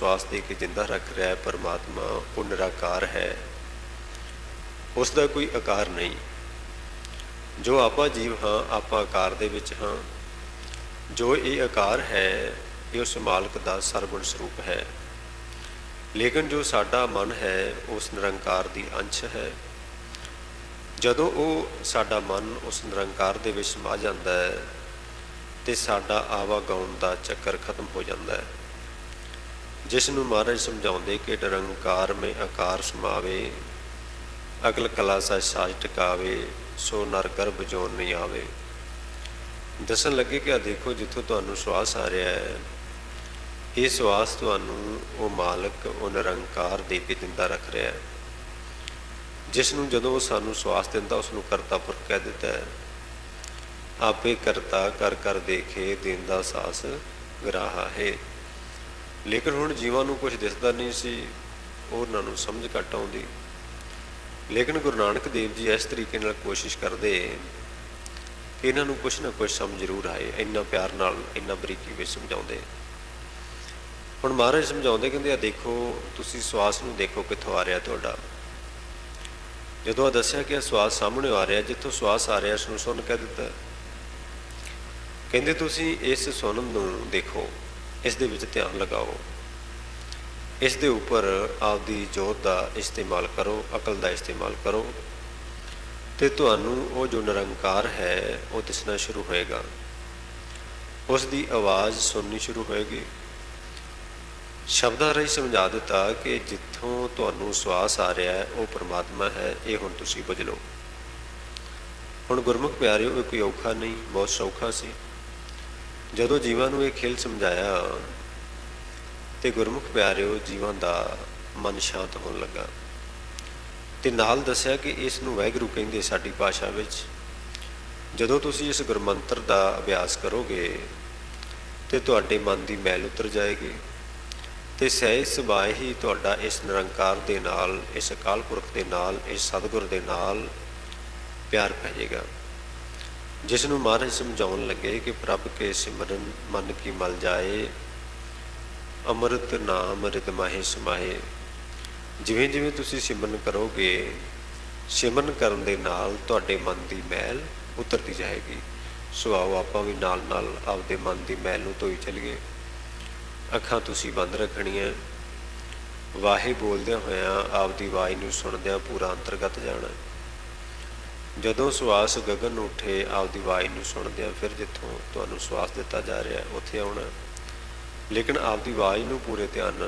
ਸਵਾਸ ਦੇ ਕੇ ਜਿੰਦਾ ਰੱਖ ਰਿਹਾ ਹੈ, ਪਰਮਾਤਮਾ ਉਹ ਨਿਰਾਕਾਰ ਹੈ। ਉਸ ਦਾ ਕੋਈ ਆਕਾਰ ਨਹੀਂ। ਜੋ ਆਪਾਂ ਜੀਵ ਹਾਂ, ਆਪਾਂ ਆਕਾਰ ਦੇ ਵਿੱਚ ਹਾਂ। ਜੋ ਇਹ ਆਕਾਰ ਹੈ, ਇਹ ਉਸ ਮਾਲਕ ਦਾ ਸਰਗੁਣ ਸਰੂਪ ਹੈ। ਲੇਕਿਨ ਜੋ ਸਾਡਾ ਮਨ ਹੈ, ਉਸ ਨਿਰੰਕਾਰ ਦੀ ਅੰਸ਼ ਹੈ। ਜਦੋਂ ਉਹ ਸਾਡਾ ਮਨ ਉਸ ਨਿਰੰਕਾਰ ਦੇ ਵਿੱਚ ਸਮਾ ਜਾਂਦਾ ਹੈ, ਤੇ ਸਾਡਾ ਆਵਾਗਾਉਣ ਦਾ ਚੱਕਰ ਖਤਮ ਹੋ ਜਾਂਦਾ ਹੈ। ਜਿਸ ਨੂੰ ਮਹਾਰਾਜ ਸਮਝਾਉਂਦੇ ਕਿ ਨਿਰੰਕਾਰ ਮੇ ਆਕਾਰ ਸਮਾਵੇ, ਅਕਲ ਕਲਾ ਸਾ ਸਾਜ ਟਿਕਾਵੇ, ਸੋ ਨਰ ਗਰਭ ਜੋਨ ਨਹੀਂ ਆਵੇ। ਦੱਸਣ ਲੱਗੇ ਕਿ ਆ ਦੇਖੋ ਜਿੱਥੋਂ ਤੁਹਾਨੂੰ ਸਵਾਸ ਆ ਰਿਹਾ ਹੈ, ਇਹ ਸਵਾਸ ਤੁਹਾਨੂੰ ਉਹ ਮਾਲਕ, ਉਹ ਨਿਰੰਕਾਰ ਦੇ ਕੇ ਦਿੰਦਾ ਰੱਖ ਰਿਹਾ ਹੈ। ਜਿਸ ਨੂੰ ਜਦੋਂ ਉਹ ਸਾਨੂੰ ਸਵਾਸ ਦਿੰਦਾ, ਉਸ ਨੂੰ ਕਰਤਾ ਪੁਰਖ ਕਹਿ ਦਿੱਤਾ ਹੈ। ਆਪੇ ਕਰਤਾ ਕਰ ਕਰ ਦੇਖੇ ਦਿੰਦਾ ਸਾਸ ਗਰਾਹਾ ਹੈ। ਲੇਕਿਨ ਹੁਣ ਜੀਵਾਂ ਨੂੰ ਕੁਝ ਦਿਸਦਾ ਨਹੀਂ ਸੀ, ਉਹਨਾਂ ਨੂੰ ਸਮਝ ਘੱਟ ਆਉਂਦੀ। ਲੇਕਿਨ ਗੁਰੂ ਨਾਨਕ ਦੇਵ ਜੀ ਇਸ ਤਰੀਕੇ ਨਾਲ ਕੋਸ਼ਿਸ਼ ਕਰਦੇ ਕਿ ਇਹਨਾਂ ਨੂੰ ਕੁਝ ਨਾ ਕੁਝ ਸਮਝ ਜ਼ਰੂਰ ਆਏ, ਇੰਨਾ ਪਿਆਰ ਨਾਲ, ਇੰਨਾ ਬਰੀਕੀ ਵਿੱਚ ਸਮਝਾਉਂਦੇ। ਹੁਣ ਮਹਾਰਾਜ ਸਮਝਾਉਂਦੇ ਕਹਿੰਦੇ, ਆ ਦੇਖੋ, ਤੁਸੀਂ ਸਵਾਸ ਨੂੰ ਦੇਖੋ ਕਿੱਥੋਂ ਆ ਰਿਹਾ ਤੁਹਾਡਾ। ਜਦੋਂ ਆ ਦੱਸਿਆ ਕਿ ਇਹ ਸਵਾਸ ਸਾਹਮਣੇ ਆ ਰਿਹਾ, ਜਿੱਥੋਂ ਸਵਾਸ ਆ ਰਿਹਾ ਇਸ ਨੂੰ ਸੁਣ ਕਹਿ ਦਿੱਤਾ। ਕਹਿੰਦੇ, ਤੁਸੀਂ ਇਸ ਸੁਣਨ ਨੂੰ ਦੇਖੋ। ਇਸ ਦੇ ਵਿੱਚ ਧਿਆਨ ਲਗਾਓ। ਇਸ ਦੇ ਉੱਪਰ ਆਪਦੀ ਜੋਤ ਦਾ ਇਸਤੇਮਾਲ ਕਰੋ, ਅਕਲ ਦਾ ਇਸਤੇਮਾਲ ਕਰੋ। ਤੇ ਤੁਹਾਨੂੰ ਉਹ ਜੋ ਨਿਰੰਕਾਰ ਹੈ, ਉਹ ਦਿਸਣਾ ਸ਼ੁਰੂ ਹੋਏਗਾ। ਉਸ ਦੀ ਆਵਾਜ਼ ਸੁਣਨੀ ਸ਼ੁਰੂ ਹੋਏਗੀ। ਸ਼ਬਦਾਂ ਰਾਹੀਂ ਸਮਝਾ ਦਿੱਤਾ ਕਿ ਜਿੱਥੋਂ ਤੁਹਾਨੂੰ ਸਵਾਸ ਆ ਰਿਹਾ ਹੈ, ਉਹ ਪ੍ਰਮਾਤਮਾ ਹੈ, ਇਹ ਹੁਣ ਤੁਸੀਂ ਬੁਝ ਲਓ। ਹੁਣ ਗੁਰਮੁਖ ਪਿਆਰਿਓ, ਇਹ ਕੋਈ ਔਖਾ ਨਹੀਂ, ਬਹੁਤ ਸੌਖਾ ਸੀ। ਜਦੋਂ ਜੀਵਾਂ ਨੂੰ ਇਹ ਖੇਲ ਸਮਝਾਇਆ ਤੇ ਗੁਰਮੁਖ ਪਿਆਰਿਓ, ਜੀਵਾਂ ਦਾ ਮਨ ਸ਼ਾਂਤ ਹੋਣ ਲੱਗਾ ਤੇ ਨਾਲ ਦੱਸਿਆ ਕਿ ਇਸ ਨੂੰ ਵੈਗਰੂ ਕਹਿੰਦੇ ਸਾਡੀ ਭਾਸ਼ਾ ਵਿੱਚ, ਜਦੋਂ ਤੁਸੀਂ ਇਸ ਗੁਰਮੰਤਰ ਦਾ ਅਭਿਆਸ ਕਰੋਗੇ ਤੇ ਤੁਹਾਡੇ ਮਨ ਦੀ ਮੈਲ ਉਤਰ ਜਾਏਗੀ ਤੇ ਸਹਿਜ ਸੁਭਾਅ ਹੀ ਤੁਹਾਡਾ ਇਸ ਨਿਰੰਕਾਰ ਦੇ ਨਾਲ, ਇਸ ਅਕਾਲ ਪੁਰਖ ਦੇ ਨਾਲ, ਇਸ ਸਤਿਗੁਰ ਦੇ ਨਾਲ ਪਿਆਰ ਪੈ ਜਾਏਗਾ। ਜਿਸ ਨੂੰ ਮਹਾਰਾਜ ਸਮਝਾਉਣ ਲੱਗੇ ਕਿ ਪ੍ਰਭ ਕੇ ਸਿਮਰਨ ਮਨ ਕੀ ਮਲ ਜਾਏ, ਅੰਮ੍ਰਿਤ ਨਾਮ ਰਿਤ ਮਾਹੇ ਸਮਾਏ ਜਿਵੇਂ ਜਿਵੇਂ ਤੁਸੀਂ ਸਿਮਰਨ ਕਰੋਗੇ, ਸਿਮਰਨ ਕਰਨ ਦੇ ਨਾਲ ਤੁਹਾਡੇ ਮਨ ਦੀ ਮੈਲ ਉਤਰਦੀ ਜਾਏਗੀ। ਸੋ ਆਓ ਆਪਾਂ ਵੀ ਨਾਲ ਨਾਲ ਆਪਦੇ ਮਨ ਦੀ ਮੈਲ ਨੂੰ ਧੋਈ ਚੱਲੀਏ। ਅੱਖਾਂ ਤੁਸੀਂ ਬੰਦ ਰੱਖਣੀਆਂ। ਵਾਹੇ ਬੋਲਦਿਆਂ ਹੋਇਆਂ ਆਪਦੀ ਆਵਾਜ਼ ਨੂੰ ਸੁਣਦਿਆਂ ਪੂਰਾ ਅੰਤਰਗਤ ਜਾਣਾ। ਜਦੋਂ ਸਵਾਸ ਗਗਨ ਉੱਠੇ, ਆਪਦੀ ਆਵਾਜ਼ ਨੂੰ ਸੁਣਦਿਆਂ ਫਿਰ ਜਿੱਥੋਂ ਤੁਹਾਨੂੰ ਸਵਾਸ ਦਿੱਤਾ ਜਾ ਰਿਹਾ, ਉੱਥੇ ਆਉਣਾ। ਲੇਕਿਨ ਆਪਦੀ ਆਵਾਜ਼ ਨੂੰ ਪੂਰੇ ਧਿਆਨ ਨਾਲ